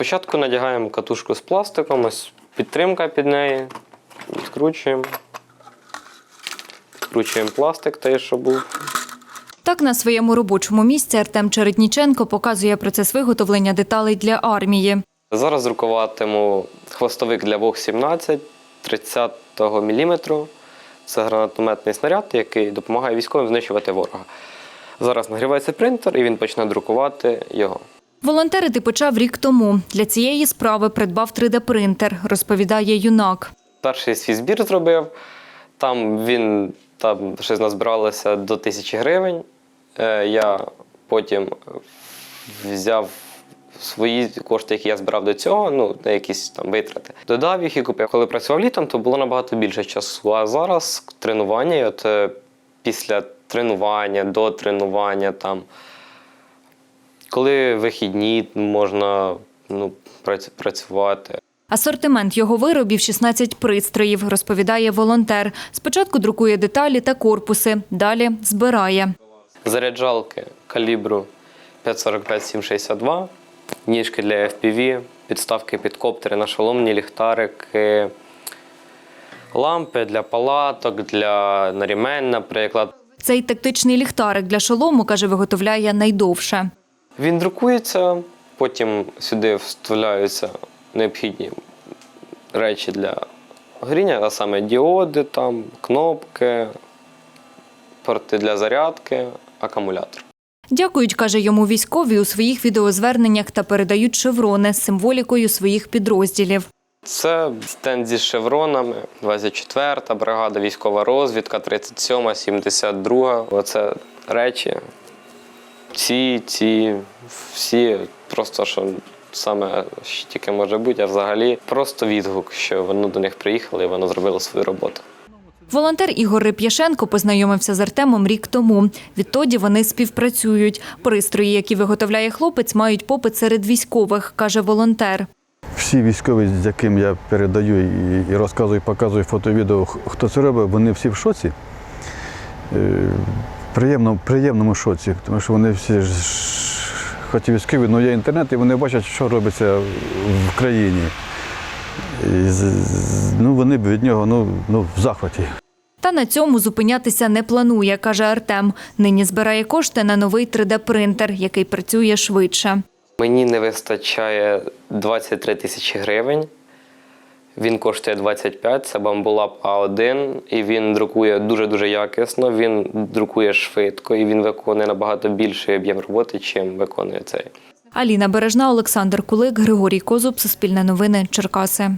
Спочатку надягаємо катушку з пластиком, ось підтримка під неї. Скручуємо. Скручуємо пластик той, що був. Так на своєму робочому місці Артем Чередніченко показує процес виготовлення деталей для армії. Зараз друкуватиму хвостовик для Вог 17 30 мм. Це гранатометний снаряд, який допомагає військовим знищувати ворога. Зараз нагрівається принтер і він почне друкувати його. Волонтерити почав рік тому. Для цієї справи придбав 3D-принтер, розповідає юнак. Перший свій збір зробив. Там він там щось назбиралося до тисячі гривень. Е, Я потім взяв свої кошти, які я збирав до цього, ну, на якісь там витрати. Додав їх і купив. Коли працював літом, то було набагато більше часу. А зараз тренування, і от е, після тренування, до тренування, там, коли вихідні можна ну, працювати. Асортимент його виробів 16 пристроїв, розповідає волонтер. Спочатку друкує деталі та корпуси, далі збирає. Заряджалки калібру 545-762, ніжки для FPV, підставки під коптери на шоломні, ліхтарики, лампи для палаток, для нарімень, наприклад. Цей тактичний ліхтарик для шолому, каже, виготовляє найдовше. Він друкується, потім сюди вставляються необхідні речі для горіння, а саме діоди, там, кнопки, порти для зарядки, акумулятор. Дякують, каже йому військові у своїх відеозверненнях та передають шеврони з символікою своїх підрозділів. Це стенд зі шевронами, 24-та бригада, військова розвідка, 37-та, 72-та. Оце речі. Ці, ці, всі, просто що саме що тільки може бути, а взагалі просто відгук, що вони до них приїхали і вони зробили свою роботу. Волонтер Ігор Реп'яшенко познайомився з Артемом рік тому. Відтоді вони співпрацюють. Пристрої, які виготовляє хлопець, мають попит серед військових, каже волонтер. Всі військові, з яким я передаю і, і розказую, показую фото, відео, хто це робить, вони всі в шоці. Приємно, приємному шоці, тому що вони всі ж, хоч і військові, але є інтернет, і вони бачать, що робиться в країні. І, ну, вони б від нього ну, ну, в захваті. Та на цьому зупинятися не планує, каже Артем. Нині збирає кошти на новий 3D-принтер, який працює швидше. Мені не вистачає 23 тисячі гривень. Він коштує 25, це бамбулап А1, і він друкує дуже-дуже якісно, він друкує швидко і він виконує набагато більший об'єм роботи, чим виконує цей. Аліна Бережна, Олександр Кулик, Григорій Козуб, Суспільне новини, Черкаси.